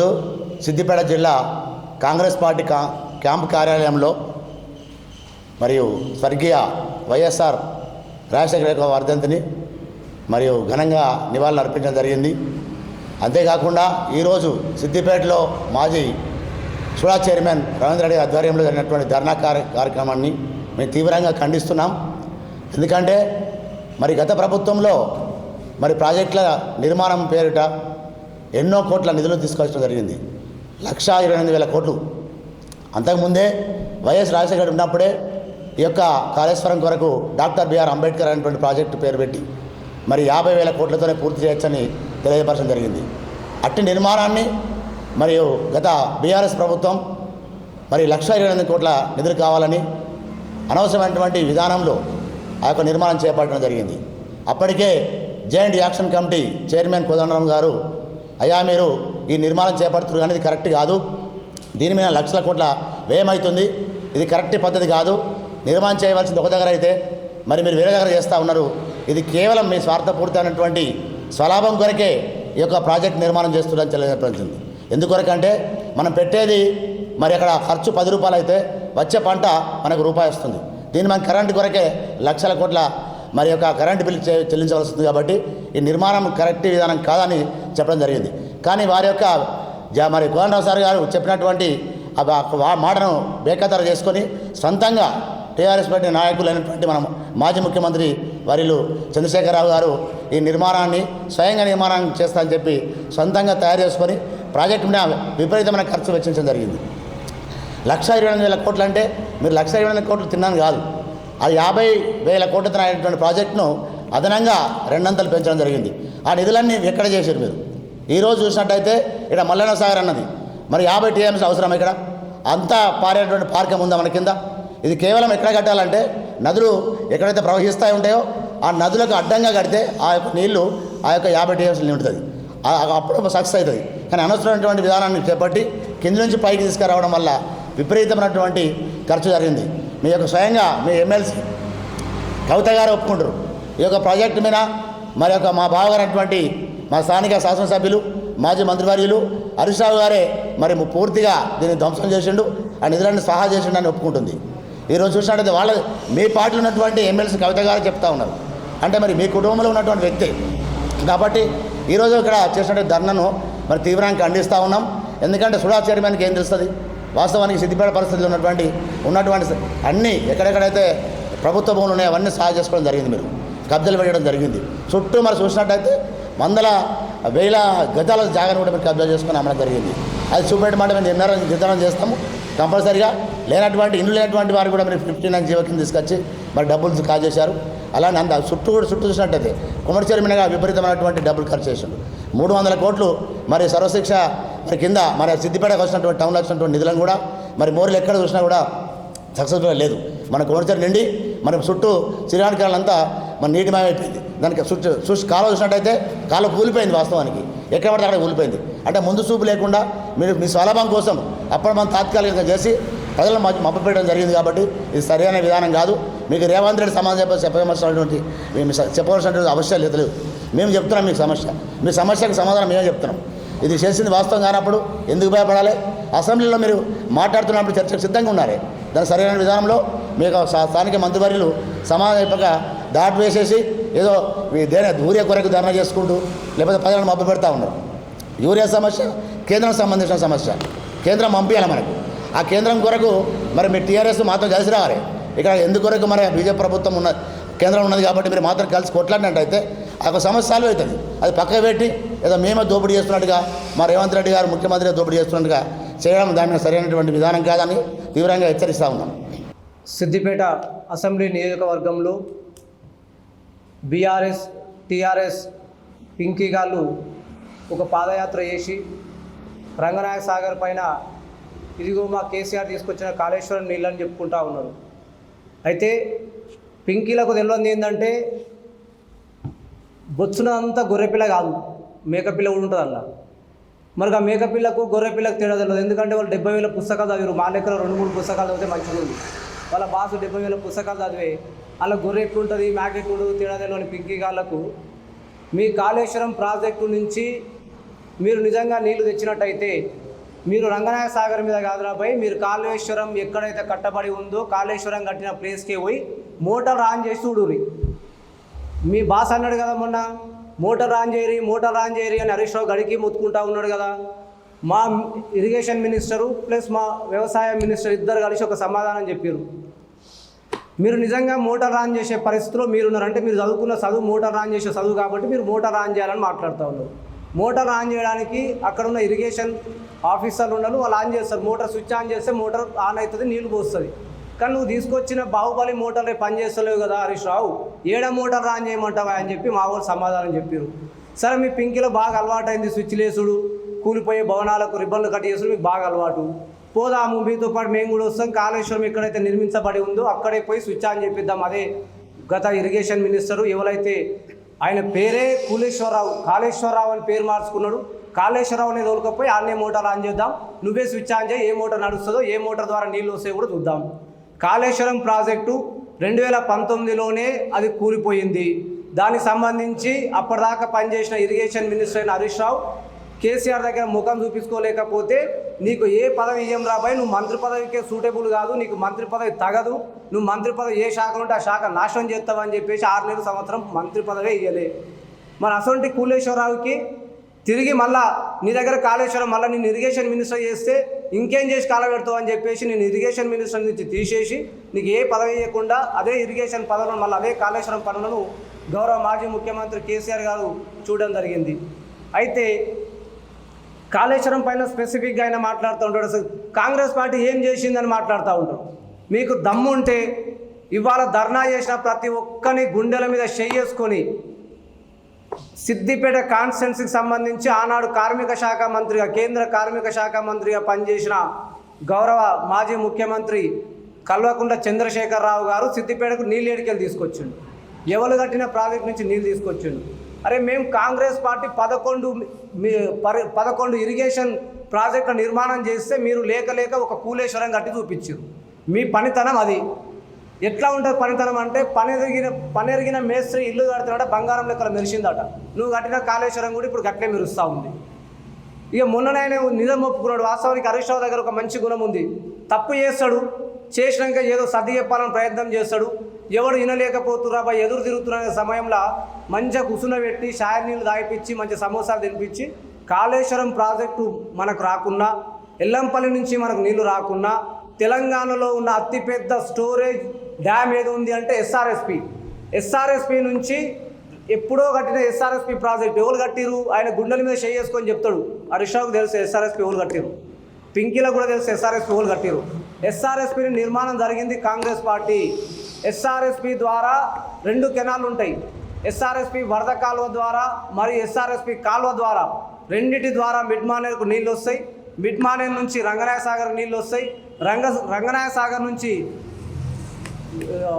ఈరోజు సిద్దిపేట జిల్లా కాంగ్రెస్ పార్టీ కా క్యాంప్ కార్యాలయంలో మరియు స్వర్గీయ వైఎస్ఆర్ రాజశేఖర యొక్క వర్ధంతిని మరియు ఘనంగా నివాళులు అర్పించడం జరిగింది. అంతేకాకుండా ఈరోజు సిద్దిపేటలో మాజీ సుడా చైర్మన్ రవీంద్ర రెడ్డి ఆధ్వర్యంలో జరిగినటువంటి ధర్నా కార్య కార్యక్రమాన్ని మేము తీవ్రంగా ఖండిస్తున్నాం. ఎందుకంటే మరి గత ప్రభుత్వంలో మరి ప్రాజెక్టుల నిర్మాణం పేరిట ఎన్నో కోట్ల నిధులు తీసుకొచ్చడం జరిగింది. లక్షా ఇరవై ఎనిమిది వేల కోట్లు. అంతకుముందే వైఎస్ రాజశేఖర రెడ్డి ఉన్నప్పుడే ఈ యొక్క కాళేశ్వరం కొరకు డాక్టర్ బిఆర్ అంబేద్కర్ అనేటువంటి ప్రాజెక్టు పేరు పెట్టి మరి యాభై వేల కోట్లతోనే పూర్తి చేయొచ్చని తెలియపరచడం జరిగింది. అట్టి నిర్మాణాన్ని మరియు గత బీఆర్ఎస్ ప్రభుత్వం మరి లక్ష ఇరవై ఎనిమిది కోట్ల నిధులు కావాలని అనవసరమైనటువంటి విధానంలో ఆ యొక్క నిర్మాణం చేపట్టడం జరిగింది. అప్పటికే joint action committee chairman Kodandaram గారు అయ్యా మీరు ఈ నిర్మాణం చేపడుతున్నారు కానీ ఇది కరెక్ట్ కాదు. దీని మీద లక్షల కోట్ల వ్యయమవుతుంది ఇది కరెక్ట్ పద్ధతి కాదు. నిర్మాణం చేయవలసింది ఒక దగ్గర అయితే మరి మీరు వేరే దగ్గర చేస్తూ ఉన్నారు. ఇది కేవలం మీ స్వార్థపూరితమైనటువంటి స్వలాభం కొరకే ఈ యొక్క ప్రాజెక్ట్ నిర్మాణం చేస్తున్నారని తెలియజేయబడుతుంది ఎందుకొరకంటే మనం పెట్టేది మరి అక్కడ ఖర్చు పది రూపాయలు అయితే వచ్చే పంట మనకు రూపాయి వస్తుంది. దీన్ని మనం కరెంటు కొరకే లక్షల కోట్ల మరి యొక్క కరెంటు బిల్లు చే- చెల్లించవలసి కాబట్టి ఈ నిర్మాణం కరెక్ట్ విధానం కాదని చెప్పడం జరిగింది. కానీ వారి యొక్క మరి కోనరావు సార్ గారు చెప్పినటువంటి ఆ మాటను బేఖతరు చేసుకొని సొంతంగా టీఆర్ఎస్ పార్టీ నాయకులైనటువంటి మన మాజీ ముఖ్యమంత్రి వరిలు చంద్రశేఖరరావు గారు ఈ నిర్మాణాన్ని స్వయంగా నిర్మాణం చేస్తా అని చెప్పి సొంతంగా తయారు చేసుకొని ప్రాజెక్టు మీద విపరీతమైన ఖర్చు వెచ్చించడం జరిగింది. లక్ష ఇరవై ఎనిమిది వేల కోట్లు అంటే మీరు లక్ష ఇరవై ఎనిమిది కోట్లు తిన్నాను కాదు. అది యాభై వేల కోట్లు అయినటువంటి ప్రాజెక్టును అదనంగా రెండంతలు పెంచడం జరిగింది. ఆ నిధులన్నీ ఎక్కడ చేశారు మీరు? ఈరోజు చూసినట్టయితే ఇక్కడ మల్లన్న సాగర్ అన్నది. మరి యాభై టీఎంసీ అవసరం ఇక్కడ? అంతా పారేటువంటి పార్కం ఉందా మన కింద? ఇది కేవలం ఎక్కడ కట్టాలంటే నదులు ఎక్కడైతే ప్రవహిస్తూ ఉంటాయో ఆ నదులకు అడ్డంగా కడితే ఆ యొక్క నీళ్ళు ఆ యొక్క యాభై టీఎంసీ నిండుతుంది. ఆ- అప్పుడు సక్సెస్ అవుతుంది. కానీ అనవసరమైనటువంటి విధానాన్ని చేపట్టి కింద నుంచి పైకి తీసుకురావడం వల్ల విపరీతమైనటువంటి ఖర్చు జరిగింది. మీ యొక్క స్వయంగా మీ ఎమ్మెల్సీ కవిత గారు ఒప్పుకుంటారు. ఈ యొక్క ప్రాజెక్టు మీద మరి యొక్క మా బావగారైనటువంటి మా స్థానిక శాసనసభ్యులు మాజీ మంత్రివర్యులు హరీష్ రావు గారే మరి పూర్తిగా దీన్ని ధ్వంసం చేసిండు. ఆ నిధులను సహా చేసిండు అని ఒప్పుకుంటుంది. ఈరోజు చూసినట్టయితే వాళ్ళ మీ పార్టీలో ఉన్నటువంటి ఎమ్మెల్సీ కవిత గారు చెప్తా ఉన్నారు. అంటే మరి మీ కుటుంబంలో ఉన్నటువంటి వ్యక్తి. కాబట్టి ఈరోజు ఇక్కడ చేసినటువంటి ధర్నను మరి తీవ్రంగా ఖండిస్తూ ఉన్నాం. ఎందుకంటే సుడా చైర్మన్కి ఏం తెలుస్తుంది? వాస్తవానికి సిద్దిపేట పరిస్థితులు ఉన్నటువంటి ఉన్నటువంటి అన్నీ ఎక్కడెక్కడైతే ప్రభుత్వ భూములు ఉన్నాయో అవన్నీ సహాయ చేసుకోవడం జరిగింది మీరు. కబ్జాలు పెట్టడం జరిగింది. చుట్టూ మరి చూసినట్టయితే వందల వేల గజాల జాగాను కూడా మీరు కబ్జా చేసుకుని అమ్మడం జరిగింది. అది చూపెట్టమంటే మేము నిర్ణయం నిర్ధారణ చేస్తాము. కంపల్సరిగా లేనటువంటి ఇల్లు లేనటువంటి వారు కూడా మీరు ఫిఫ్టీ నైన్ జీవో కింద తీసుకొచ్చి మరి డబ్బులు కాజేశారు. అలానే అంత చుట్టూ కూడా చుట్టూ చూసినట్టయితే కుమరి చైర్మన్గా విపరీతమైనటువంటి డబ్బులు ఖర్చు చేసిండు. మూడు వందల కోట్లు మరి సర్వశిక్ష మరి కింద మరి సిద్దిపేటకు వచ్చినటువంటి టౌన్లో వచ్చినటువంటి నిధులను కూడా మరి మోర్లు ఎక్కడ చూసినా కూడా సక్సెస్ఫుల్ లేదు. మన కోమర్చర్ నిండి మన చుట్టూ శ్రీరాణికాలంతా మన నీటిమయం అయిపోయింది దానికి చుట్టూ చూసి కాలు చూసినట్టయితే కాలువ కూలిపోయింది వాస్తవానికి. ఎక్కడ పడితే అక్కడ కూలిపోయింది. అంటే ముందు చూపు లేకుండా మీరు మీ స్వలాభం కోసం అప్పుడు మనం తాత్కాలికంగా చేసి ప్రజలను మధ్య మప్పపెట్టడం జరిగింది కాబట్టి ఇది సరైన విధానం కాదు. మీకు రేవంత్ రెడ్డి సమాధానం చెప్ప చెప్పవలసినటువంటి మేము చెప్పవలసినటువంటి అవసరం లేదు. మేము చెప్తున్నాం మీకు సమస్య. మీ సమస్యకు సమాధానం మేమే చెప్తున్నాం. ఇది చేసింది వాస్తవం కానప్పుడు ఎందుకు భయపడాలి? అసెంబ్లీలో మీరు మాట్లాడుతున్నప్పుడు చర్చకు సిద్ధంగా ఉన్నారే. దాని సరైన విధానంలో మీకు స్థానిక మంత్రివర్యులు సమాధానం చెప్పక దాటి వేసేసి ఏదో దేని ఊరియా కొరకు ధర్నా చేసుకుంటూ లేకపోతే ప్రజలను మబ్బు పెడతా ఉన్నారు. యూరియా సమస్య కేంద్రం సంబంధించిన సమస్య. కేంద్రం పంపించాలి మనకు. ఆ కేంద్రం కొరకు మరి మీ టీఆర్ఎస్ మాతో కలిసి రావాలి. ఇక్కడ ఎందుకొరకు మరి బీజేపీ ప్రభుత్వం ఉన్న కేంద్రం ఉన్నది కాబట్టి మీరు మాత్రం కలిసి కొట్లాడినట్టయితే ఆ యొక్క సమస్య సాల్వ్ అవుతుంది. అది పక్కకు పెట్టి ఏదో మేమే దోపిడీ చేస్తున్నట్టుగా మా రేవంత్ రెడ్డి గారు ముఖ్యమంత్రి దోపిడీ చేస్తున్నట్టుగా చేయడం దాని సరైనటువంటి విధానం కాదని తీవ్రంగా హెచ్చరిస్తూ ఉన్నాం. సిద్దిపేట అసెంబ్లీ నియోజకవర్గంలో బీఆర్ఎస్ టీఆర్ఎస్ పింకీ గాళ్ళు ఒక పాదయాత్ర చేసి రంగనాయక సాగర్ పైన ఇదిగో మా కేసీఆర్ తీసుకొచ్చిన కాళేశ్వరం నీళ్ళని చెప్పుకుంటా ఉన్నారు. అయితే పింకీలకు తెలియదు ఏంటంటే బొచ్చునంతా గొర్రెపిల్ల కాదు మేకపిల్ల కూడా ఉంటుంది అలా మరి ఆ మేకపిల్లకు గొర్రెపిల్లకు తేడా తెలియదు. ఎందుకంటే వాళ్ళు డెబ్బై వేల పుస్తకాలు చదివారు మా లెక్కలో రెండు మూడు పుస్తకాలు చదివితే మంచిగా ఉంది వాళ్ళ బాసు డెబ్బై వేల పుస్తకాలు చదివే అలా గొర్రె ఎట్లుంటుంది మేక ఎట్లుంటుంది తేడా తెలియని గాళ్ళకు. మీ కాళేశ్వరం ప్రాజెక్టు నుంచి మీరు నిజంగా నీళ్ళు తెచ్చినట్టయితే మీరు రంగనాయ సాగర్ మీద కాదురాపై మీరు కాళేశ్వరం ఎక్కడైతే కట్టబడి ఉందో కాళేశ్వరం కట్టిన ప్లేస్కే పోయి మోటార్ ఆన్ చేసి చూడుర్రి. మీ బాస్ అన్నాడు కదా మొన్న మోటార్ ఆన్ చేయరి మోటార్ ఆన్ చేయరి అని హరీష్ రావు గడికి మొత్తుకుంటా ఉన్నాడు కదా. మా ఇరిగేషన్ మినిస్టరు ప్లస్ మా వ్యవసాయ మినిస్టర్ ఇద్దరు కలిసి ఒక సమాధానం చెప్పారు మీరు నిజంగా మోటార్ ఆన్ చేసే పరిస్థితిలో మీరున్నారంటే మీరు చదువుకున్న చదువు మోటార్ ఆన్ చేసే చదువు కాబట్టి మీరు మోటార్ ఆన్ చేయాలని మాట్లాడుతూ ఉన్నారు. మోటార్ ఆన్ చేయడానికి అక్కడ ఉన్న ఇరిగేషన్ ఆఫీసర్లు ఉన్నారు వాళ్ళు ఆన్ చేస్తారు. మోటార్ స్విచ్ ఆన్ చేస్తే మోటార్ ఆన్ అవుతుంది నీళ్ళు పోస్తుంది. కానీ నువ్వు తీసుకొచ్చిన బాహుబలి మోటార్లే పని చేస్తలేవు కదా హరీష్ రావు. ఏడ మోటార్ ఆన్ చేయమంటావా అని చెప్పి మా వాళ్ళు సమాధానం చెప్పారు సరే మీ పింకిలో బాగా అలవాటైంది స్విచ్ లేసుడు కూలిపోయే భవనాలకు రిబ్బన్లు కట్ చేసుడు మీకు బాగా అలవాటు. పోదాము మీతో పాటు మేము కూడా వస్తాం. కాళేశ్వరం ఎక్కడైతే నిర్మించబడి ఉందో అక్కడే పోయి స్విచ్ ఆన్ చేపిద్దాం. అదే గత ఇరిగేషన్ మినిస్టరు ఎవరైతే ఆయన పేరే కూలేశ్వరరావు కాళేశ్వరరావు అని పేరు మార్చుకున్నాడు. కాళేశ్వరరావు అనేది తోలుకపోయి ఆన్నే మోటార్ ఆన్ చేద్దాం. నువ్వే స్విచ్ ఆన్ చేయి ఏ మోటార్ నడుస్తుందో ఏ మోటార్ ద్వారా నీళ్ళు వస్తాయో కూడా చూద్దాం. కాళేశ్వరం ప్రాజెక్టు రెండు వేల పంతొమ్మిదిలోనే అది కూలిపోయింది. దానికి సంబంధించి అప్పటిదాకా పనిచేసిన ఇరిగేషన్ మినిస్టర్ అయిన హరీష్ రావు కేసీఆర్ దగ్గర ముఖం చూపించుకోలేకపోతే నీకు ఏ పదవి ఏం రాబాయి నువ్వు మంత్రి పదవికే సూటబుల్ కాదు నీకు మంత్రి పదవి తగదు నువ్వు మంత్రి పదవి ఏ శాఖలు ఉంటే ఆ శాఖ నాశనం చేస్తావు అని చెప్పేసి ఆరు నెలల సంవత్సరం మంత్రి పదవే ఇయ్యలే. మరి అసొంటి కూలేశ్వరరావుకి తిరిగి మళ్ళా నీ దగ్గర కాళేశ్వరం మళ్ళీ నేను ఇరిగేషన్ మినిస్టర్ చేస్తే ఇంకేం చేసి కాల పెడతావు అని చెప్పేసి నేను ఇరిగేషన్ మినిస్టర్ నుంచి తీసేసి నీకు ఏ పదవి ఇవ్వకుండా అదే ఇరిగేషన్ పదవులను మళ్ళీ అదే కాళేశ్వరం పనులను గౌరవ మాజీ ముఖ్యమంత్రి కేసీఆర్ గారు చూడడం జరిగింది. అయితే కాళేశ్వరం పైన స్పెసిఫిక్గా ఆయన మాట్లాడుతూ ఉంటాడు. అసలు కాంగ్రెస్ పార్టీ ఏం చేసిందని మాట్లాడుతూ ఉంటాడు. మీకు దమ్ముంటే ఇవాళ ధర్నా చేసిన ప్రతి ఒక్కని గుండెల మీద చేసుకొని సిద్దిపేట కాన్స్టెన్సీకి సంబంధించి ఆనాడు కార్మిక శాఖ మంత్రిగా కేంద్ర కార్మిక శాఖ మంత్రిగా పనిచేసిన గౌరవ మాజీ ముఖ్యమంత్రి కల్వకుంట్ల చంద్రశేఖరరావు గారు సిద్దిపేటకు నీళ్ళు ఎడికెళ్ళి తీసుకొచ్చిండు. ఎవరు కట్టిన ప్రాజెక్ట్ నుంచి నీళ్ళు తీసుకొచ్చిండు. అరే మేము కాంగ్రెస్ పార్టీ పదకొండు మీ పదకొండు ఇరిగేషన్ ప్రాజెక్టుల నిర్మాణం చేస్తే మీరు లేక లేక ఒక కూలేశ్వరం కట్టి చూపించారు. మీ పనితనం అది. ఎట్లా ఉంటుంది పనితనం అంటే పని ఎరిగిన పని ఎరిగిన మేస్త్రి ఇల్లు కడుతున్నాడ బంగారం లెక్కలు మెరిసిందట. నువ్వు కట్టిన కాళేశ్వరం కూడా ఇప్పుడు గట్లే మెరుస్తూ ఉంది. ఇక మొన్ననే ఆయన నిజం ఒప్పుకున్నాడు. వాస్తవానికి హరీష్ రావు దగ్గర ఒక మంచి గుణం ఉంది. తప్పు చేస్తాడు చేసినాక ఏదో సర్ది చెప్పాలని ప్రయత్నం చేస్తాడు. ఎవడు వినలేకపోతురా ఎదురు తిరుగుతున్న సమయంలో మంచిగా కుసున పెట్టి షాయర్ నీళ్ళు దాయిపించి మంచి సమోసాలు తినిపించి కాళేశ్వరం ప్రాజెక్టు మనకు రాకున్నా ఎల్లంపల్లి నుంచి మనకు నీళ్ళు రాకున్నా తెలంగాణలో ఉన్న అతిపెద్ద స్టోరేజ్ డ్యామ్ ఏది ఉంది అంటే ఎస్ఆర్ఎస్పి. ఎస్ఆర్ఎస్పి నుంచి ఎప్పుడో కట్టిన ఎస్ఆర్ఎస్పి ప్రాజెక్ట్. ఎవరు కట్టిరు ఆయన గుండెల మీద చేసుకొని చెప్తాడు. హరీష్ తెలుసు ఎస్ఆర్ఎస్పి ఎవరు కట్టిరు పింకీలకు కూడా తెలుసు ఎస్ఆర్ఎస్పి ఎవరు కట్టిరు ఎస్ఆర్ఎస్పిని నిర్మాణం జరిగింది కాంగ్రెస్ పార్టీ. ఎస్ఆర్ఎస్పి ద్వారా రెండు కెనాలు ఉంటాయి. ఎస్ఆర్ఎస్పి వరద కాలువ ద్వారా మరియు ఎస్ఆర్ఎస్పి కాలువ ద్వారా రెండిటి ద్వారా మిడ్మానేర్కు నీళ్ళు వస్తాయి. మిడ్మానేర్ నుంచి రంగనాయ సాగర్ నీళ్ళు వస్తాయి. రంగ రంగనాయ సాగర్ నుంచి ఆ,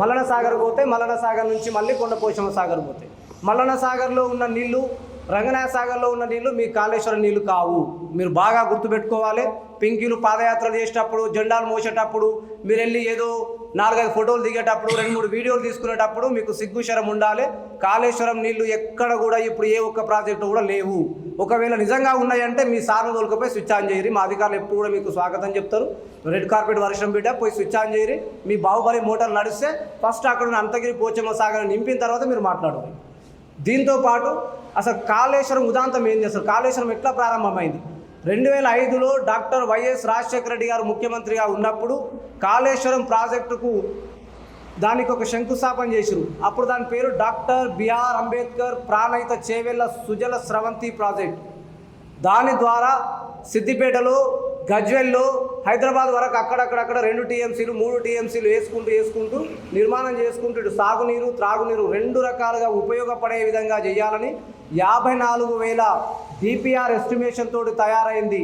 మల్లన సాగర్ పోతే మల్లన సాగర్ నుంచి మళ్ళీ కొండపోచమ్మ సాగర్ పోతాయి. మల్లన సాగర్లో ఉన్న నీళ్ళు రంగనాయ సాగర్లో ఉన్న నీళ్ళు మీ కాళేశ్వరం నీళ్ళు కావు. మీరు బాగా గుర్తుపెట్టుకోవాలి. పింకీలు పాదయాత్రలు చేసేటప్పుడు జెండాలు మోసేటప్పుడు మీరు వెళ్ళి ఏదో నాలుగైదు ఫోటోలు దిగేటప్పుడు రెండు మూడు వీడియోలు తీసుకునేటప్పుడు మీకు సిగ్గుశరం ఉండాలి. కాళేశ్వరం నీళ్ళు ఎక్కడ కూడా ఇప్పుడు ఏ ఒక్క ప్రాజెక్టు కూడా లేవు. ఒకవేళ నిజంగా ఉన్నాయంటే మీ సార్లు తోలుకపోయి స్విచ్ ఆన్ చేయరు మా అధికారులు ఎప్పుడు కూడా మీకు స్వాగతం చెప్తారు. రెడ్ కార్పెట్ వర్షం బిడ్డ పోయి స్విచ్ ఆన్ చేయరు మీ బాహుబలి మోటార్ నడిస్తే ఫస్ట్ అక్కడ ఉన్న అంతగిరి పోచమ్మ సాగర్ నింపిన తర్వాత మీరు మాట్లాడాలి దీంతో పాటు అసలు కాళేశ్వరం ఉదాంతం ఏంది అసలు? కాళేశ్వరం ఎట్లా ప్రారంభమైంది? రెండు వేల ఐదులో డాక్టర్ వైఎస్ రాజశేఖర రెడ్డి గారు ముఖ్యమంత్రిగా ఉన్నప్పుడు కాళేశ్వరం ప్రాజెక్టుకు దానికి ఒక శంకుస్థాపన చేసిరు అప్పుడు దాని పేరు doctor BR Ambedkar Pranahita Chevella Sujala Sravanthi project. దాని ద్వారా సిద్దిపేటలో గజ్వెల్లో హైదరాబాద్ వరకు అక్కడక్కడక్కడ రెండు టీఎంసీలు మూడు టీఎంసీలు వేసుకుంటూ వేసుకుంటూ నిర్మాణం చేసుకుంటూ సాగునీరు త్రాగునీరు రెండు రకాలుగా ఉపయోగపడే విధంగా చేయాలని యాభై నాలుగు వేల డిపిఆర్ ఎస్టిమేషన్ తోటి తయారైంది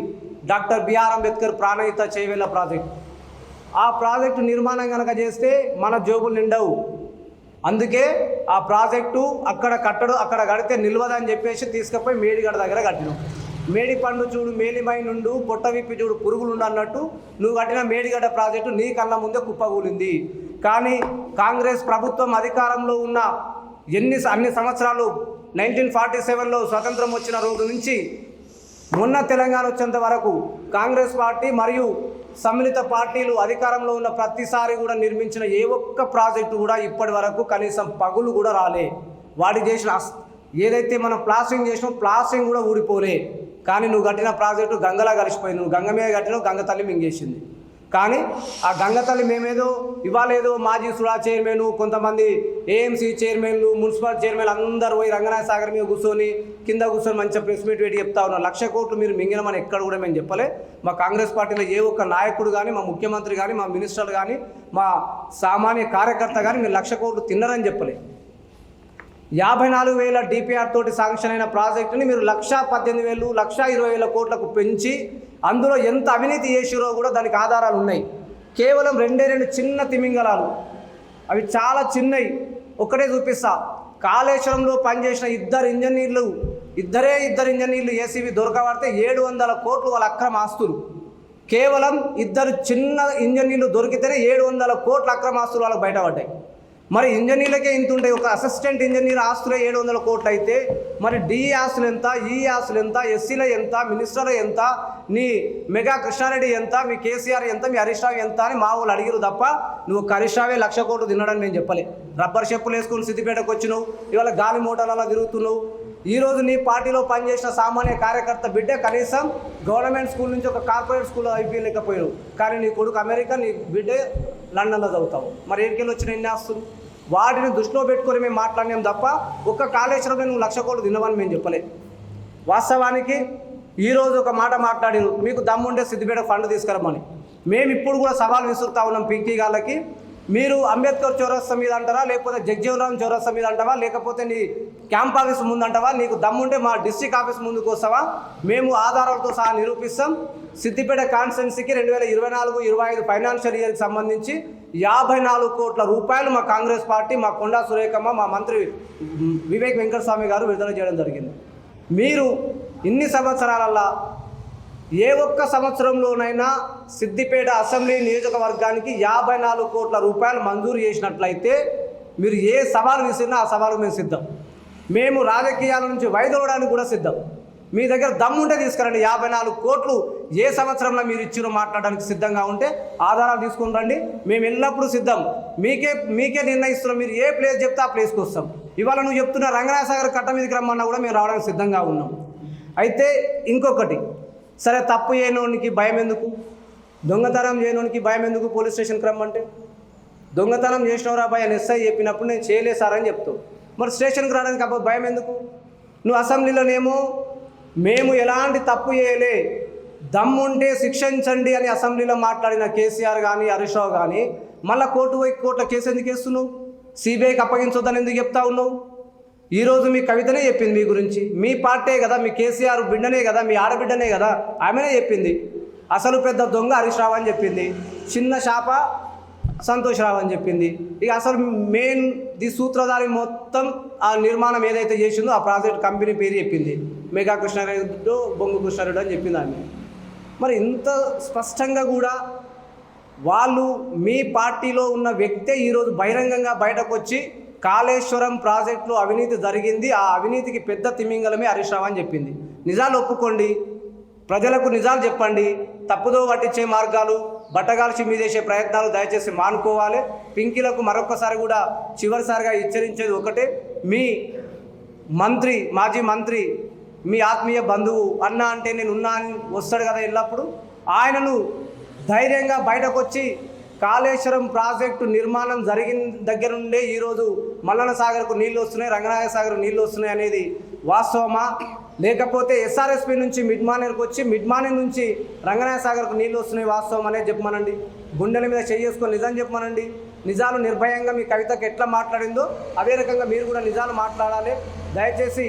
doctor BR Ambedkar Pranahita Chevella project. ఆ ప్రాజెక్టు నిర్మాణం కనుక చేస్తే మన జోబులు నిండవు. అందుకే ఆ ప్రాజెక్టు అక్కడ కట్టడు అక్కడ కడితే నిల్వదని చెప్పేసి తీసుకుపోయి మేడిగడ దగ్గర కట్టినాం. మేడి పండు చూడు మేలిమై నుండు పొట్ట విప్పి చూడు పురుగులుండు అన్నట్టు నువ్వు కట్టిన మేడిగడ్డ ప్రాజెక్టు నీ కళ్ళ ముందే కుప్పగూలింది కానీ కాంగ్రెస్ ప్రభుత్వం అధికారంలో ఉన్న ఎన్ని అన్ని సంవత్సరాలు నైన్టీన్ ఫార్టీ సెవెన్లో స్వతంత్రం వచ్చిన రోజు నుంచి మొన్న తెలంగాణ వచ్చేంత వరకు కాంగ్రెస్ పార్టీ మరియు సమ్మిళిత పార్టీలు అధికారంలో ఉన్న ప్రతిసారి కూడా నిర్మించిన ఏ ఒక్క ప్రాజెక్టు కూడా ఇప్పటి వరకు కనీసం పగులు కూడా రాలే. వాడి చేసిన ఏదైతే మనం ప్లాస్టింగ్ చేసినామో ప్లాస్టింగ్ కూడా ఊడిపోలే. కానీ నువ్వు కట్టిన ప్రాజెక్టు గంగలా కలిసిపోయింది. నువ్వు గంగ మీద కట్టినావు గంగ తల్లి మింగేసింది. కానీ ఆ గంగ తల్లి మేమేదో ఇవాళేదో మాజీ సుడా చైర్మన్ కొంతమంది ఏఎంసీ చైర్మన్లు మున్సిపల్ చైర్మన్ అందరూ పోయి రంగనాథ సాగర్ మీద కూర్చొని కింద కూర్చొని మంచిగా ప్రెస్ మీట్ పెట్టి చెప్తా ఉన్నారు. లక్ష కోట్లు మీరు మింగినమని ఎక్కడ కూడా మేము చెప్పలే. మా కాంగ్రెస్ పార్టీలో ఏ ఒక్క నాయకుడు కానీ మా ముఖ్యమంత్రి కానీ మా మినిస్టర్లు కానీ మా సామాన్య కార్యకర్త కానీ మీరు లక్ష కోట్లు తిన్నారని చెప్పలే. యాభై నాలుగు వేల డిపిఆర్ తోటి శాంక్షన్ అయిన ప్రాజెక్టుని మీరు లక్ష పద్దెనిమిది వేలు లక్ష ఇరవై వేల కోట్లకు పెంచి అందులో ఎంత అవినీతి చేసిరో కూడా దానికి ఆధారాలు ఉన్నాయి. కేవలం రెండే రెండు చిన్న తిమింగలాలు. అవి చాలా చిన్నవి ఒక్కటే చూపిస్తా. కాళేశ్వరంలో పనిచేసిన ఇద్దరు ఇంజనీర్లు ఇద్దరే ఇద్దరు ఇంజనీర్లు ఏసీబీ దొరకబడితే ఏడు వందల కోట్లు వాళ్ళ అక్రమ ఆస్తులు. కేవలం ఇద్దరు చిన్న ఇంజనీర్లు దొరికితేనే ఏడు వందల కోట్ల అక్రమ ఆస్తులు వాళ్ళకి బయటపడ్డాయి. మరి ఇంజనీర్లకే ఇంత ఉంటాయి. ఒక అసిస్టెంట్ ఇంజనీర్ ఆస్తులే ఏడు వందల కోట్లు అయితే మరి డి ఆస్తులు ఎంత ఈ ఆస్తులు ఎంత ఎస్సీల ఎంత మినిస్టర్ల ఎంత నీ మెగా కృష్ణారెడ్డి ఎంత మీ కేసీఆర్ ఎంత మీ హరీష్ రావు ఎంత అని మా వాళ్ళు అడిగిరు తప్ప నువ్వు ఒక హరీష్ రావే లక్ష కోట్లు తినడని నేను చెప్పలే. రబ్బర్ చెప్పులు వేసుకుని సిద్దిపేటకు వచ్చినావు ఇవాళ గాలి మోటార్లలో తిరుగుతున్నావు ఈరోజు నీ పార్టీలో పనిచేసిన సామాన్య కార్యకర్త బిడ్డ కనీసం గవర్నమెంట్ స్కూల్ నుంచి ఒక కార్పొరేట్ స్కూల్లో అయిపోయలేకపోయాడు కానీ నీ కొడుకు అమెరికా నీ బిడ్డ లండన్లో చదువుతావు. మరి ఏడికెళ్ళి వచ్చిన ఎన్ని వస్తుంది వాటిని దృష్టిలో పెట్టుకొని మేము మాట్లాడినాం తప్ప ఒక్క కాళేశ్వరంలో నువ్వు లక్ష కోట్లు తినవని మేము చెప్పలేదు వాస్తవానికి ఈరోజు ఒక మాట మాట్లాడిరు. మీకు దమ్ముంటే సిద్దిపేట ఫండ్ తీసుకురమ్మని. మేము ఇప్పుడు కూడా సవాల్ విసురుతా ఉన్నాం పింకీ గాళ్ళకి. మీరు అంబేద్కర్ చౌరస్తా మీద అంటారా లేకపోతే జగ్జీవనరామ్ చౌరస్తా మీద అంటావా లేకపోతే నీ క్యాంప్ ఆఫీస్ ముందు అంటవా నీకు దమ్ముంటే మా డిస్టిక్ ఆఫీస్ ముందుకు వస్తావా? మేము ఆధారాలతో సహా నిరూపిస్తాం. సిద్దిపేట కాన్స్టిట్యున్సీకి రెండు వేల ఇరవై నాలుగు ఇరవై ఐదు ఫైనాన్షియల్ ఇయర్కి సంబంధించి యాభై నాలుగు కోట్ల రూపాయలు మా కాంగ్రెస్ పార్టీ మా కొండా సురేఖమ్మ మా మంత్రి వివేక్ వెంకటస్వామి గారు విడుదల చేయడం జరిగింది. మీరు ఇన్ని సంవత్సరాలల్లా ఏ ఒక్క సంవత్సరంలోనైనా సిద్దిపేట అసెంబ్లీ నియోజకవర్గానికి యాభై నాలుగు కోట్ల రూపాయలు మంజూరు చేసినట్లయితే మీరు ఏ సవాలు విసిరినా ఆ సవాలు మేము సిద్ధం. మేము రాజకీయాల నుంచి వైదొలడానికి కూడా సిద్ధం. మీ దగ్గర దమ్ముంటే తీసుకురండి. యాభై నాలుగు కోట్లు ఏ సంవత్సరంలో మీరు ఇచ్చినో మాట్లాడడానికి సిద్ధంగా ఉంటే ఆధారాలు తీసుకుని రండి. మేము ఎల్లప్పుడూ సిద్ధం. మీకే మీకే నిర్ణయిస్తున్నాం. మీరు ఏ ప్లేస్ చెప్తే ఆ ప్లేస్కి వస్తాం. ఇవాళ నువ్వు చెప్తున్న రంగనాథసాగర్ కట్ట మీదకి రమ్మన్నా కూడా మేము రావడానికి సిద్ధంగా ఉన్నాం. అయితే ఇంకొకటి. సరే తప్పు చేయనోనికి భయం ఎందుకు? దొంగతనం చేయనోనికి భయం ఎందుకు? పోలీస్ స్టేషన్కి రమ్మంటే. దొంగతనం చేసినవరా భయ అని ఎస్ఐ చెప్పినప్పుడు నేను చేయలేదు సార్ అని చెప్తాను మరి స్టేషన్కి రావడానికి అబ్బా భయం ఎందుకు? నువ్వు అసెంబ్లీలోనేమో మేము ఎలాంటి తప్పు చేయలే దమ్ముంటే శిక్షించండి అని అసెంబ్లీలో మాట్లాడిన కేసీఆర్ కానీ హరీష్ రావు కానీ మళ్ళీ కోర్టు పోయి కోర్టులో కేసు ఎందుకు వేస్తున్నావు? సిబిఐకి అప్పగించొద్దని ఎందుకు చెప్తా ఉన్నావు? ఈరోజు మీ కవితనే చెప్పింది మీ గురించి. మీ పార్టీ కదా మీ కేసీఆర్ బిడ్డనే కదా మీ ఆడబిడ్డనే కదా ఆమెనే చెప్పింది. అసలు పెద్ద దొంగ హరీష్ రావు అని చెప్పింది. చిన్న శాప సంతోష్ రావు అని చెప్పింది. ఇక అసలు మెయిన్ ది సూత్రధారి మొత్తం ఆ నిర్మాణం ఏదైతే చేసిందో ఆ ప్రాజెక్ట్ కంపెనీ పేరు చెప్పింది. మెగా కృష్ణారెడ్డి బొంగు కృష్ణారెడ్డి అని చెప్పింది ఆమె. మరి ఇంత స్పష్టంగా కూడా వాళ్ళు మీ పార్టీలో ఉన్న వ్యక్తే ఈరోజు బహిరంగంగా బయటకు వచ్చి కాళేశ్వరం ప్రాజెక్టులో అవినీతి జరిగింది. ఆ అవినీతికి పెద్ద తిమింగలమే హరీష్ రావు అని చెప్పింది. నిజాలు ఒప్పుకోండి. ప్రజలకు నిజాలు చెప్పండి. తప్పుదో పట్టించే మార్గాలు బట్టగాల్చి మీదేసే ప్రయత్నాలు దయచేసి మానుకోవాలి. పింకీలకు మరొకసారి కూడా చివరిసారిగా హెచ్చరించేది ఒకటే మీ మంత్రి మాజీ మంత్రి మీ ఆత్మీయ బంధువు అన్న అంటే నేను ఉన్నా అని వస్తాడు కదా ఎల్లప్పుడు. ఆయనను ధైర్యంగా బయటకు వచ్చి కాళేశ్వరం ప్రాజెక్టు నిర్మాణం జరిగిన దగ్గర నుండే ఈరోజు మల్లన సాగర్కు నీళ్ళు వస్తున్నాయి రంగనాయ సాగర్ నీళ్ళు వస్తున్నాయి అనేది వాస్తవమా? లేకపోతే ఎస్ఆర్ఎస్పి నుంచి మిడ్ మార్నింగ్కి వచ్చి మిడ్ మార్నింగ్ నుంచి రంగనాయ సాగర్కు నీళ్ళు వస్తున్నాయి వాస్తవం అనేది చెప్పమనండి. గుండెల మీద చేసుకొని నిజం చెప్పమనండి. నిజాలు నిర్భయంగా మీ కవితకు ఎట్లా మాట్లాడిందో అదే రకంగా మీరు కూడా నిజాలు మాట్లాడాలి. దయచేసి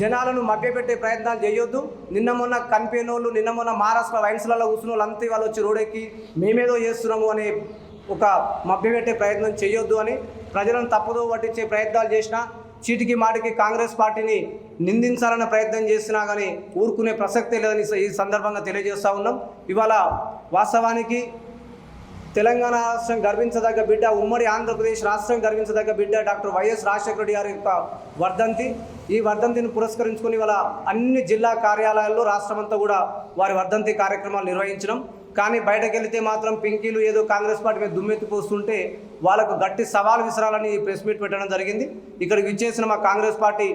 జనాలను మభ్యపెట్టే ప్రయత్నాలు చేయొద్దు. నిన్న మొన్న కనిపోయినోళ్ళు నిన్న మొన్న మహారాష్ట్ర వైన్స్లలో కూర్చున్న వాళ్ళు అంతా వాళ్ళు వచ్చి రోడెక్కి మేమేదో చేస్తున్నాము అనే ఒక మభ్యపెట్టే ప్రయత్నం చేయొద్దు అని ప్రజలను తప్పుదో పట్టించే ప్రయత్నాలు చేసినా చీటికి మాటికి కాంగ్రెస్ పార్టీని నిందించాలన్న ప్రయత్నం చేసినా కానీ ఊరుకునే ప్రసక్తే లేదని ఈ సందర్భంగా తెలియజేస్తూ ఉన్నాం. ఇవాళ వాస్తవానికి తెలంగాణ రాష్ట్రం గర్వించదగ్గ బిడ్డ ఉమ్మడి ఆంధ్రప్రదేశ్ రాష్ట్రం గర్వించదగ్గ బిడ్డ డాక్టర్ వైఎస్ రాజశేఖర రెడ్డి గారి యొక్క వర్ధంతి. ఈ వర్ధంతిని పురస్కరించుకొని వాళ్ళ అన్ని జిల్లా కార్యాలయాల్లో రాష్ట్రమంతా కూడా వారి వర్ధంతి కార్యక్రమాలు నిర్వహించడం కానీ బయటకు వెళితే మాత్రం పింకీలు ఏదో కాంగ్రెస్ పార్టీ మీద దుమ్మెత్తిపోస్తుంటే వాళ్ళకు గట్టి సవాల్ విసరాలని ప్రెస్ మీట్ పెట్టడం జరిగింది. ఇక్కడికి విచ్చేసిన మా కాంగ్రెస్ పార్టీ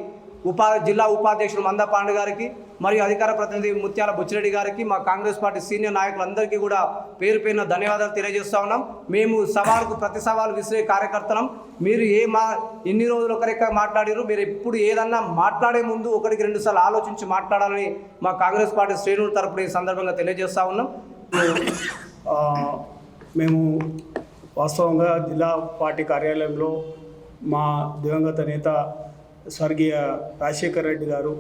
ఉపా జిల్లా ఉపాధ్యక్షుడు మంద పాండు గారికి మరియు అధికార ప్రతినిధి ముత్యాల బుచ్చిరెడ్డి గారికి మా కాంగ్రెస్ పార్టీ సీనియర్ నాయకులందరికీ కూడా పేరు పేరున ధన్యవాదాలు తెలియజేస్తా ఉన్నాం. మేము సవాలుకు ప్రతి సవాలు విసిరే కార్యకర్తలం. మీరు ఏ మా ఎన్ని రోజులు ఒకరిక మాట్లాడారు మీరు ఎప్పుడు ఏదన్నా మాట్లాడే ముందు ఒకటికి రెండుసార్లు ఆలోచించి మాట్లాడాలని మా కాంగ్రెస్ పార్టీ శ్రేణుల తరపున ఈ సందర్భంగా తెలియజేస్తా ఉన్నాం. మేము వాస్తవంగా జిల్లా పార్టీ కార్యాలయంలో మా దివంగత నేత స్వర్గీయ రాజశేఖర్ రెడ్డి గారు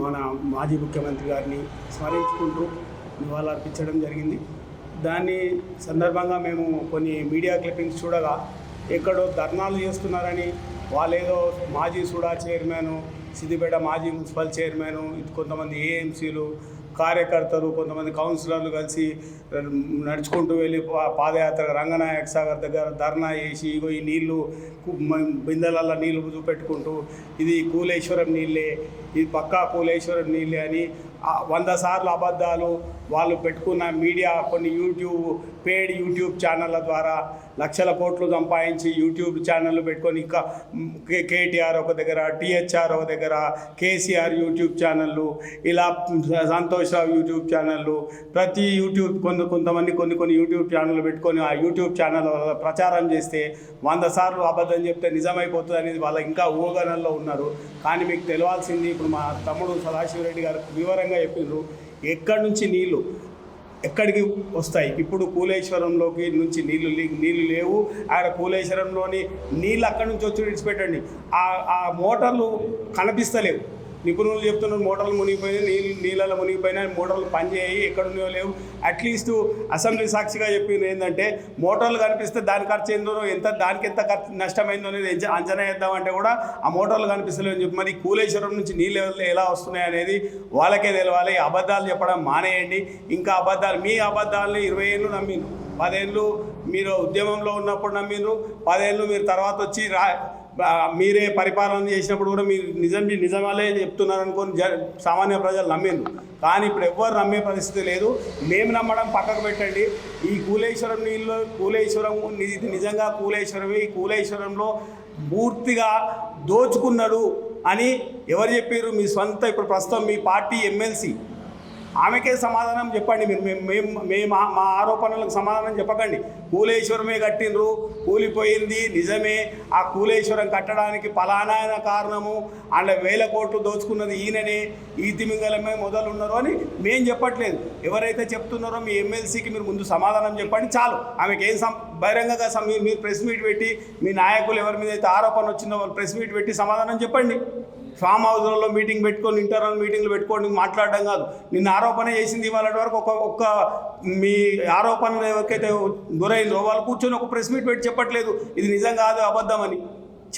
మన మాజీ ముఖ్యమంత్రి గారిని స్మరించుకుంటూ నివాళులర్పించడం జరిగింది. దాని సందర్భంగా మేము కొన్ని మీడియా క్లిప్పింగ్స్ చూడగా ఎక్కడో ధర్నాలు చేస్తున్నారని వాళ్ళేదో మాజీ సుడా చైర్మన్ సిద్దిపేట మాజీ మున్సిపల్ చైర్మన్ కొంతమంది ఏఎంసీలు కార్యకర్తలు కొంతమంది కౌన్సిలర్లు కలిసి నడుచుకుంటూ వెళ్ళి పా- పాదయాత్ర రంగనాయక సాగర్ దగ్గర ధర్నా చేసి ఇగో ఈ నీళ్ళు బిందెలల్లో నీళ్ళు చూపెట్టుకుంటూ ఇది కూలేశ్వరం నీళ్ళే ఇది పక్కా కూలేశ్వరం నీళ్ళే అని వంద సార్లు అబద్ధాలు వాళ్ళు పెట్టుకున్న మీడియా కొన్ని యూట్యూబ్ పేడ్ యూట్యూబ్ ఛానళ్ళ ద్వారా లక్షల కోట్లు సంపాదించి యూట్యూబ్ ఛానళ్ళు పెట్టుకొని ఇంకా కే- కేటీఆర్ ఒక దగ్గర టీహెచ్ఆర్ ఒక దగ్గర కేసీఆర్ యూట్యూబ్ ఛానళ్ళు ఇలా సంతోష్ రావు యూట్యూబ్ ఛానళ్ళు ప్రతి యూట్యూబ్ కొంత కొంతమంది కొన్ని కొన్ని యూట్యూబ్ ఛానళ్ళు పెట్టుకొని ఆ యూట్యూబ్ ఛానల్ ప్రచారం చేస్తే వంద సార్లు అబద్ధం చెప్తే నిజమైపోతుంది అనేది వాళ్ళ ఇంకా ఊగనల్లో ఉన్నారు. కానీ మీకు తెలియాల్సింది ఇప్పుడు మా తమ్ముడు సదాశివరెడ్డి గారు వివరంగా చెప్పిండ్రు ఎక్కడి నుంచి నీళ్ళు? ఎక్కడికి వస్తాయి? ఇప్పుడు కూలేశ్వరంలోకి నుంచి నీళ్ళు నీళ్ళు లేవు. ఆడ కూలేశ్వరంలోని నీళ్ళు అక్కడి నుంచి వచ్చి విడిచిపెట్టండి. ఆ ఆ మోటార్లు కనిపిస్తలేవు. నిపుణులు చెప్తున్నారు మోటార్లు మునిగిపోయినాయి నీళ్ళు నీళ్ళలో మునిగిపోయినాయి మోటార్లు పనిచేయి ఎక్కడున్నాయో లేవు. అట్లీస్ట్ అసెంబ్లీ సాక్షిగా చెప్పింది ఏంటంటే మోటార్లు కనిపిస్తే దాని ఖర్చు ఏందో ఎంత దానికి ఎంత ఖర్చు నష్టమైందో అనేది అంచనా వేద్దామంటే కూడా ఆ మోటార్లు కనిపిస్తలేవని చెప్పి మరి కూలేశ్వరం నుంచి నీళ్ళు ఎలా- ఎలా వస్తున్నాయి అనేది వాళ్ళకే తెలవాలి. అబద్ధాలు చెప్పడం మానేయండి. ఇంకా అబద్ధాలు మీ అబద్ధాలని ఇరవై ఏళ్ళు నమ్మిను పదేళ్ళు మీరు ఉద్యమంలో ఉన్నప్పుడు నమ్మిండ్రు. పదేళ్ళు మీరు తర్వాత వచ్చి రా మీరే పరిపాలన చేసినప్పుడు కూడా మీరు నిజం నిజమాలే చెప్తున్నారు అనుకోని జ సామాన్య ప్రజలు నమ్మిండ్రు. కానీ ఇప్పుడు ఎవ్వరు నమ్మే పరిస్థితి లేదు. మేము నమ్మడం పక్కకు పెట్టండి. ఈ కూలేశ్వరం నీళ్ళు కూలేశ్వరం ఇది నిజంగా కూలేశ్వరమే. ఈ కూలేశ్వరంలో పూర్తిగా దోచుకున్నాడు అని ఎవరు చెప్పారు మీ సొంత ఇప్పుడు ప్రస్తుతం మీ పార్టీ ఎమ్మెల్సీ. ఆమెకే సమాధానం చెప్పండి. మీరు మేము మేము మేము మా- ఆరోపణలకు సమాధానం చెప్పకండి. కూలేశ్వరమే కట్టినరు కూలిపోయింది. నిజమే. ఆ కూలేశ్వరం కట్టడానికి ఫలానాయన కారణము. అండ్ వేల కోట్లు దోచుకున్నది ఈయననే. ఈ తిమింగలమే మొదలున్నారు అని మేము చెప్పట్లేదు. ఎవరైతే చెప్తున్నారో మీ ఎమ్మెల్సీకి మీరు ముందు సమాధానం చెప్పండి. చాలు. ఆమెకి ఏం సం బహిరంగంగా సం- మీరు- మీరు ప్రెస్ మీట్ పెట్టి మీ నాయకులు ఎవరి మీద అయితే ఆరోపణ వచ్చిందో వాళ్ళు ప్రెస్ మీట్ పెట్టి సమాధానం చెప్పండి. ఫామ్ హౌస్లలో మీటింగ్ పెట్టుకొని ఇంటర్నల్ మీటింగ్లు పెట్టుకొని మాట్లాడడం కాదు. నిన్న ఆరోపణ చేసింది ఇవాళ వరకు ఒక ఒక్క మీ ఆరోపణలు ఎవరికైతే గురైందో వాళ్ళు కూర్చొని ఒక ప్రెస్ మీట్ పెట్టి చెప్పట్లేదు. ఇది నిజం కాదు అబద్ధమని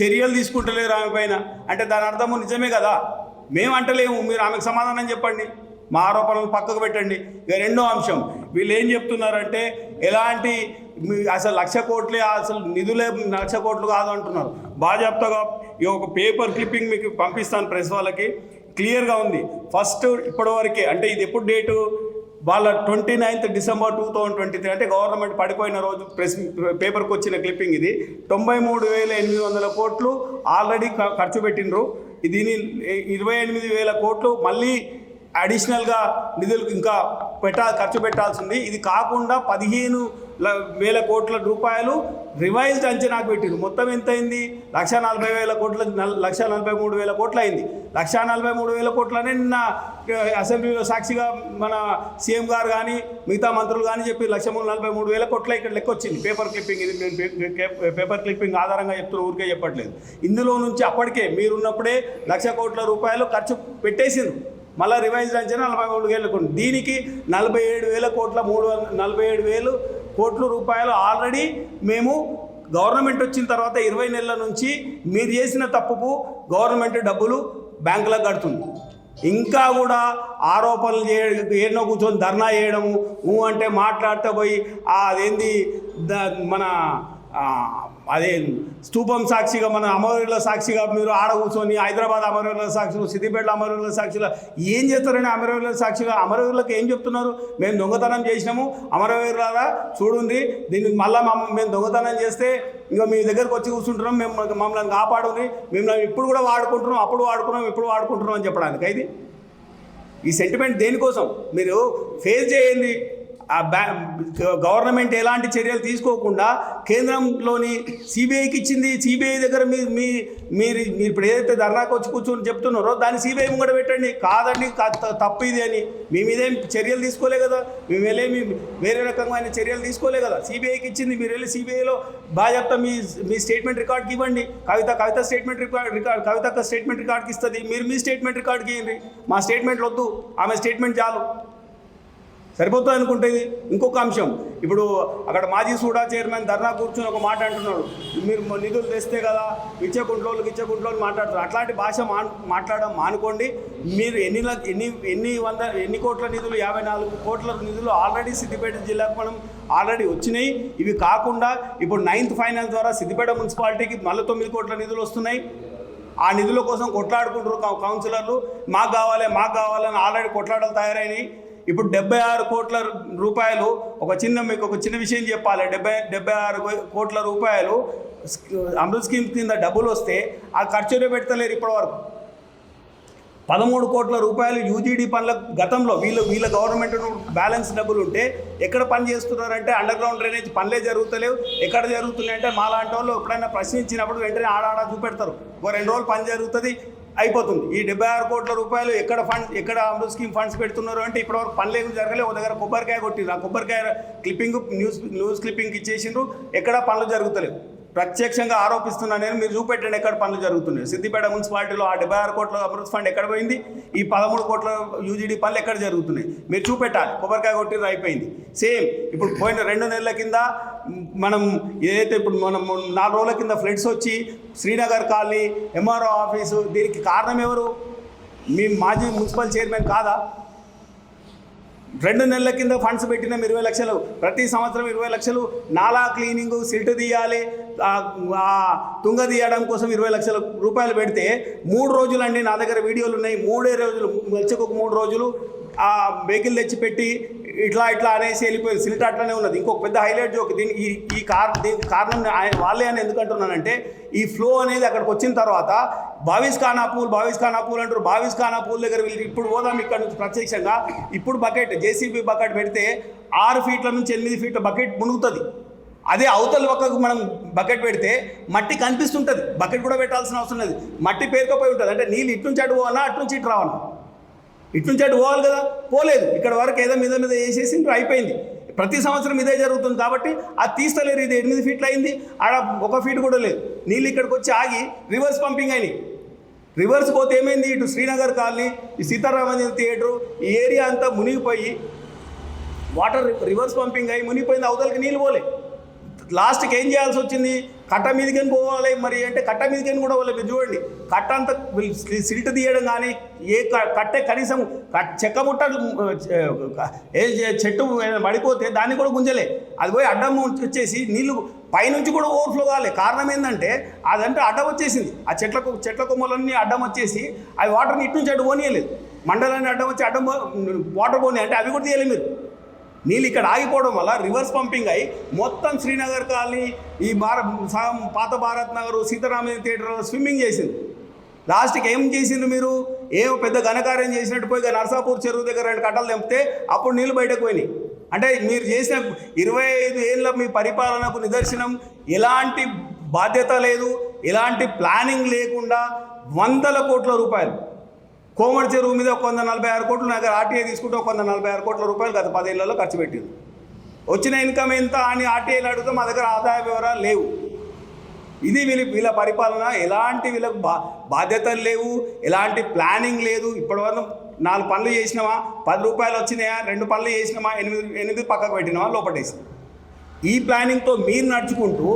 చర్యలు తీసుకుంటలేరు ఆమె పైన. అంటే దాని అర్థము నిజమే కదా? మేము అంటలేము. మీరు ఆమెకు సమాధానం చెప్పండి. మా ఆరోపణలు పక్కకు పెట్టండి. ఇక రెండో అంశం. వీళ్ళు ఏం చెప్తున్నారంటే ఎలాంటి మీ- అసలు లక్ష కోట్లే అసలు నిధులే లక్ష కోట్లు కాదు అంటున్నారు. బాజాప్తగా ఈ ఒక పేపర్ క్లిప్పింగ్ మీకు పంపిస్తాను ప్రెస్ వాళ్ళకి. క్లియర్గా ఉంది. ఫస్ట్ ఇప్పటివరకే అంటే ఇది ఎప్పుడు డేటు? వాళ్ళ twenty ninth December two thousand twenty three అంటే గవర్నమెంట్ పడిపోయిన రోజు ప్రెస్ పేపర్కి వచ్చిన క్లిప్పింగ్ ఇది. తొంభై మూడు వేల ఎనిమిది వందల కోట్లు ఆల్రెడీ ఖర్చు పెట్టినరు దీని ఇరవై ఎనిమిది వేల కోట్లు. మళ్ళీ అడిషనల్గా నిధులు ఇంకా పెట్టా ఖర్చు పెట్టాల్సింది. ఇది కాకుండా పదిహేను ల- వేల కోట్ల రూపాయలు రివైజ్డ్ అంచనాకు పెట్టింది మొత్తం ఎంత అయింది లక్ష నలభై వేల కోట్ల లక్ష నలభై మూడు వేల కోట్లు అయింది లక్ష నలభై మూడు వేల కోట్లనే నిన్న అసెంబ్లీలో సాక్షిగా మన సీఎం గారు కానీ మిగతా మంత్రులు కానీ చెప్పి లక్ష మూడు నలభై మూడు వేల కోట్ల ఇక్కడ లెక్క వచ్చింది పేపర్ క్లిప్పింగ్ ఇది నేను పేపర్ క్లిప్పింగ్ ఆధారంగా చెప్తున్న ఊరికే చెప్పట్లేదు. ఇందులో నుంచి అప్పటికే మీరున్నప్పుడే లక్ష కోట్ల రూపాయలు ఖర్చు పెట్టేసింది మళ్ళీ రివైజ్ అంచనా నలభై మూడు వేల కోట్లు దీనికి నలభై ఏడు వేల కోట్ల మూడు నలభై ఏడు వేలు కోట్ల రూపాయలు ఆల్రెడీ మేము గవర్నమెంట్ వచ్చిన తర్వాత ఇరవై నెలల నుంచి మీరు చేసిన తప్పుకు గవర్నమెంట్ డబ్బులు బ్యాంకులకు కడుతుంది. ఇంకా కూడా ఆరోపణలు చేయడం ఎన్నో కూర్చొని ధర్నా చేయడము ఊ అంటే మాట్లాడితే పోయి అదేంది ద- మన అదే స్తూపం సాక్షిగా మన అమరవీరుల సాక్షిగా మీరు ఆడ కూర్చొని హైదరాబాద్ అమరవీరుల సాక్షులు సిద్దిపేట అమరవీరుల సాక్షులు ఏం చేస్తారని అమరవీరుల సాక్షిగా అమరవీరులకు ఏం చెప్తున్నారు? మేము దొంగతనం చేసినాము. అమరవీరులారా చూడండి దీన్ని మళ్ళీ మమ్మ మేము దొంగతనం చేస్తే ఇంకా మీ దగ్గరకు వచ్చి కూర్చుంటున్నాం. మేము మమ్మల్ని కాపాడుంది మేము ఇప్పుడు కూడా వాడుకుంటున్నాం అప్పుడు వాడుకున్నాం ఇప్పుడు వాడుకుంటున్నాం అని చెప్పడానికి. అయితే ఈ సెంటిమెంట్ దేనికోసం? మీరు ఫేస్ చేయండి. ఆ బ్యా గవర్నమెంట్ ఎలాంటి చర్యలు తీసుకోకుండా కేంద్రంలోని సిబిఐకి ఇచ్చింది సిబిఐ దగ్గర మీ మీ మీరు మీరు ఇప్పుడు ఏదైతే ధర్నాకు వచ్చి కూర్చొని చెప్తున్నారో దాన్ని సిబిఐ ముంగడ పెట్టండి. కాదండి తప్పు ఇది అని. మీ మీదేం చర్యలు తీసుకోలే కదా. మేము వెళ్ళే మీ వేరే రకమైన చర్యలు తీసుకోలే కదా. సిబిఐకి ఇచ్చింది మీరు వెళ్ళి సిబిఐలో బాగా చెప్తా మీ మీ స్టేట్మెంట్ రికార్డ్కి ఇవ్వండి. Kavitha Kavitha statement record record Kavitha statement రికార్డ్కి ఇస్తుంది. మీరు మీ స్టేట్మెంట్ రికార్డ్కి ఇవ్వండి మా స్టేట్మెంట్లు వద్దు. ఆమె స్టేట్మెంట్ చాలు. సరిపోతుంది అనుకుంటే ఇది ఇంకొక అంశం. ఇప్పుడు అక్కడ మాజీ సూడా చైర్మన్ ధర్నా కూర్చొని ఒక మాట అంటున్నాడు. మీరు నిధులు తెస్తే కదా ఇచ్చే గుంట్లోకి ఇచ్చే గుంట్లోకి మాట్లాడుతారు. అట్లాంటి భాష మా మాట్లాడడం మానుకోండి. మీరు ఎన్ని లక్ష ఎన్ని ఎన్ని వంద ఎన్ని కోట్ల నిధులు యాభై నాలుగు కోట్ల నిధులు ఆల్రెడీ సిద్దిపేట జిల్లాకు మనం ఆల్రెడీ వచ్చినాయి. ఇవి కాకుండా ఇప్పుడు నైన్త్ ఫైనాన్స్ ద్వారా సిద్దిపేట మున్సిపాలిటీకి మళ్ళీ తొమ్మిది కోట్ల నిధులు వస్తున్నాయి. ఆ నిధుల కోసం కొట్లాడుకుంటారు కౌన్సిలర్లు. మాకు కావాలి మాకు కావాలని ఆల్రెడీ కొట్లాడలు తయారైనాయి. ఇప్పుడు డెబ్బై ఆరు కోట్ల రూపాయలు ఒక చిన్న మీకు ఒక చిన్న విషయం చెప్పాలి. డెబ్బై డెబ్బై ఆరు కోట్ల రూపాయలు అమృత్ స్కీమ్ కింద డబ్బులు వస్తే ఆ ఖర్చునే పెడతలేరు ఇప్పటివరకు? పదమూడు కోట్ల రూపాయలు యూజీడీ పనుల గతంలో వీళ్ళ వీళ్ళ గవర్నమెంట్ బ్యాలెన్స్ డబ్బులు ఉంటే ఎక్కడ పని చేస్తున్నారంటే అండర్ గ్రౌండ్ డ్రైనేజ్ పనులే జరుగుతలేవు. ఎక్కడ జరుగుతున్నాయంటే మాలాంటి వాళ్ళు ఎప్పుడైనా ప్రశ్నించినప్పుడు వెంటనే ఆడాడ చూపెడతారు. ఒక రెండు రోజులు పని జరుగుతుంది అయిపోతుంది. ఈ డెబ్బై ఆరు కోట్ల రూపాయలు ఎక్కడ ఫండ్ ఎక్కడ అమృత్ స్కీమ్ ఫండ్స్ పెడుతున్నారు అంటే ఇప్పటివరకు పనులు ఏమి జరగలేదు ఒక దగ్గర కొబ్బరికాయ కొట్టిరు ఆ కొబ్బరికాయ క్లిప్పింగ్ న్యూస్ న్యూస్ క్లిప్పింగ్ ఇచ్చేసిండ్రు. ఎక్కడ పనులు జరుగుతలేవు. ప్రత్యక్షంగా ఆరోపిస్తున్నా నేను మీరు చూపెట్టండి ఎక్కడ పనులు జరుగుతున్నాయి. సిద్దిపేట మున్సిపాలిటీలో ఆ డెబ్బై ఆరు కోట్ల అమృత్ ఫండ్ ఎక్కడ పోయింది? ఈ పదమూడు కోట్ల యూజీడీ పనులు ఎక్కడ జరుగుతున్నాయి? మీరు చూపెట్టాలి. కొబ్బరికాయ కొట్టి అయిపోయింది. సేమ్ ఇప్పుడు పోయిన రెండు నెలల కింద మనం ఏదైతే ఇప్పుడు మనం నాలుగు రోజుల కింద ఫ్లడ్స్ వచ్చి శ్రీనగర్ కాలనీ ఎంఆర్ఓ ఆఫీసు దీనికి కారణం ఎవరు? మీ మాజీ మున్సిపల్ చైర్మన్ కాదా? రెండు నెలల కింద ఫండ్స్ పెట్టినాం ఇరవై లక్షలు. ప్రతి సంవత్సరం ఇరవై లక్షలు. నాలా క్లీనింగ్ సిల్ట్ తీయాలి. తుంగ తీయడం కోసం ఇరవై లక్షల రూపాయలు పెడితే మూడు రోజులు అండి నా దగ్గర వీడియోలు ఉన్నాయి. మూడే రోజులు వచ్చి ఒక మూడు రోజులు ఆ వెహికల్ తెచ్చి పెట్టి ఇట్లా ఇట్లా అనేసి వెళ్ళిపోయింది. సిల్ట్ అట్లానే ఉన్నది. ఇంకొక పెద్ద హైలైట్ జోక్ దీనికి ఈ కార్ దీనికి కారణం ఆయన వాళ్ళే అని ఎందుకు అంటున్నానంటే ఈ ఫ్లో అనేది అక్కడికి వచ్చిన తర్వాత బావిస్ ఖానాపూల్ బావిస్ ఖానాపూల్ అంటారు. బావిస్ ఖానాపూల్ దగ్గర వీళ్ళు ఇప్పుడు పోదాం ఇక్కడ నుంచి ప్రత్యక్షంగా. ఇప్పుడు బకెట్ జేసీబీ బకెట్ పెడితే ఆరు ఫీట్ల నుంచి ఎనిమిది ఫీట్ల బకెట్ మునుగుతుంది. అదే అవతల పక్కకు మనం బకెట్ పెడితే మట్టి కనిపిస్తుంటుంది. బకెట్ కూడా పెట్టాల్సిన అవసరం లేదు. మట్టి పేరుకపోయి ఉంటుంది. అంటే నీళ్ళు ఇటు నుంచి అటు పోవాలా అటు నుంచి ఇటు రావాలా ఇటు నుంచి అటు పోవాలి కదా? పోలేదు. ఇక్కడ వరకు ఏదో మీద మీద వేసేసి అయిపోయింది. ప్రతి సంవత్సరం ఇదే జరుగుతుంది కాబట్టి అది తీస్తలేరు ఇది ఎనిమిది ఫీట్లు అయింది. ఆడ ఒక ఫీట్ కూడా లేదు. నీళ్ళు ఇక్కడికి వచ్చి ఆగి రివర్స్ పంపింగ్ అయినాయి. రివర్స్ పోతే ఏమైంది? ఇటు శ్రీనగర్ కాలనీ ఈ సీతారామన్ థియేటరు ఈ ఏరియా అంతా మునిగిపోయి వాటర్ రివర్స్ పంపింగ్ అయ్యి మునిగిపోయింది. అవతలకి నీళ్ళు పోలే. లాస్ట్కి ఏం చేయాల్సి వచ్చింది? కట్ట మీదకని పోవాలి మరి అంటే కట్ట మీదకని కూడా వాళ్ళు మీరు చూడండి కట్ట అంతా సిల్ట్ తీయడం కానీ ఏ కట్టే కనీసం చెక్క ముట్ట ఏ చెట్టు పడిపోతే దాన్ని కూడా గుంజలే. అది పోయి అడ్డం వచ్చేసి నీళ్ళు పైనుంచి కూడా ఓవర్ఫ్లో కావాలి కారణం ఏంటంటే అదంటే అడ్డం వచ్చేసింది. ఆ చెట్లకు చెట్ల కొమ్మలన్నీ అడ్డం వచ్చేసి అవి వాటర్ని ఇటు నుంచి అడ్డు పోనీయలేదు. మండలాన్ని అడ్డం వచ్చి అడ్డం వాటర్ పోనీ అంటే అవి కూడా తీయలేదు మీరు. నీళ్ళు ఇక్కడ ఆగిపోవడం వల్ల రివర్స్ పంపింగ్ అయి మొత్తం శ్రీనగర్ కాలనీ ఈ భార సగం పాత భారత్ నగర్ సీతారామయ్య థియేటర్లో స్విమ్మింగ్ చేసింది. లాస్ట్కి ఏం చేసింది మీరు? ఏం పెద్ద ఘనకార్యం చేసినట్టు పోయి నర్సాపూర్ చెరువు దగ్గర రెండు కట్టలు తెంపితే అప్పుడు నీళ్ళు బయటకు పోయినాయి. అంటే మీరు చేసిన ఇరవై ఐదు ఏళ్ళ మీ పరిపాలనకు నిదర్శనం. ఎలాంటి బాధ్యత లేదు. ఎలాంటి ప్లానింగ్ లేకుండా వందల కోట్ల రూపాయలు కోమటి చెరువు మీద ఒక వంద నలభై ఆరు కోట్లు నాకు ఆర్టీఐ తీసుకుంటే ఒక వంద నలభై ఆరు కోట్ల రూపాయలు గత పదేళ్ళలో ఖర్చు పెట్టింది వచ్చిన ఇన్కమ్ ఎంత అని ఆర్టీఐలు అడిగితే మా దగ్గర ఆదాయ వివరాలు లేవు. ఇది వీళ్ళ వీళ్ళ పరిపాలన ఎలాంటి వీళ్ళకు బా బాధ్యతలు లేవు ఎలాంటి ప్లానింగ్ లేదు. ఇప్పటివరకు నాలుగు పనులు చేసినామా పది రూపాయలు వచ్చినాయా రెండు పనులు చేసినామా ఎనిమిది ఎనిమిది పక్కకు పెట్టినామా లోపటేసినాం. ఈ ప్లానింగ్తో మీరు నడుచుకుంటూ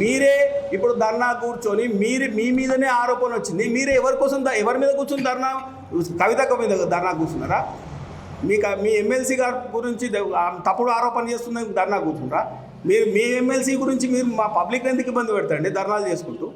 మీరే ఇప్పుడు ధర్నా కూర్చొని మీరు మీ మీదనే ఆరోపణ వచ్చింది మీరే ఎవరి కోసం ఎవరి మీద కూర్చొని ధర్నా కవితకు మీద ధర్నా కూర్చున్నారా? మీకు మీ ఎమ్మెల్సీ గారి గురించి తప్పుడు ఆరోపణ చేస్తున్న ధర్నా కూర్చున్నారా? మీరు మీ ఎమ్మెల్సీ గురించి మీరు మా పబ్లిక్ ఎందుకు ఇబ్బంది పెడతండి ధర్నాలు చేసుకుంటూ?